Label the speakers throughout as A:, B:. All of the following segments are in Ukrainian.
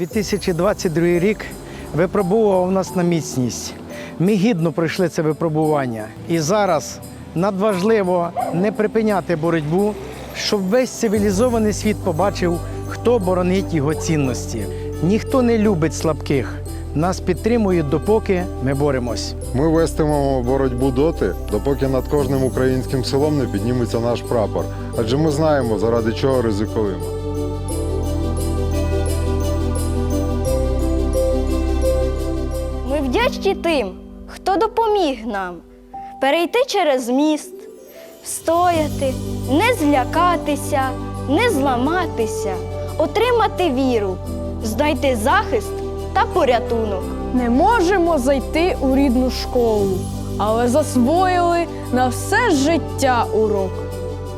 A: 2022 рік випробував нас на міцність. Ми гідно пройшли це випробування. І зараз надважливо не припиняти боротьбу, щоб весь цивілізований світ побачив, хто боронить його цінності. Ніхто не любить слабких. Нас підтримують, допоки ми боремось.
B: Ми вестимемо боротьбу доти, допоки над кожним українським селом не підніметься наш прапор. Адже ми знаємо, заради чого ризикуємо.
C: Вдячні тим, хто допоміг нам перейти через міст, стояти, не злякатися, не зламатися, отримати віру, знайти захист та порятунок.
D: Не можемо зайти у рідну школу, але засвоїли на все життя урок.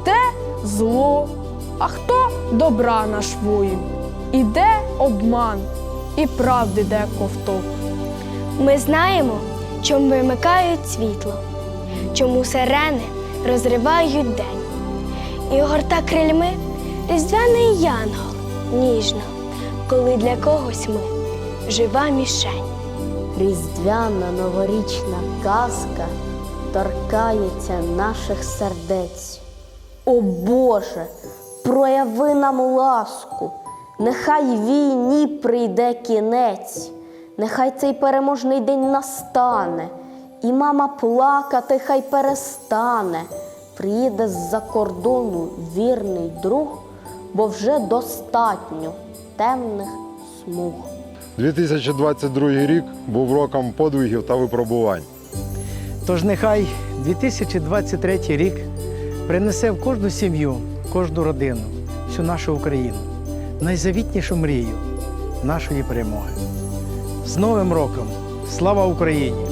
D: Те зло, а хто добра наш воїн. Іде обман, і правди де ковток.
C: Ми знаємо, чому вимикають світло, чому сирени розривають день. І огорта крильми різдвяний янгол ніжно, коли для когось ми жива мішень.
E: Різдвяна новорічна казка торкається наших сердець. О Боже, прояви нам ласку, нехай війні прийде кінець, нехай цей переможний день настане, і мама плакати хай перестане. Приїде з-за кордону вірний друг, бо вже достатньо темних смуг.
B: 2022 рік був роком подвигів та випробувань.
A: Тож нехай 2023 рік принесе в кожну сім'ю, кожну родину, всю нашу Україну, найзавітнішу мрію нашої перемоги. З Новим роком! Слава Україні!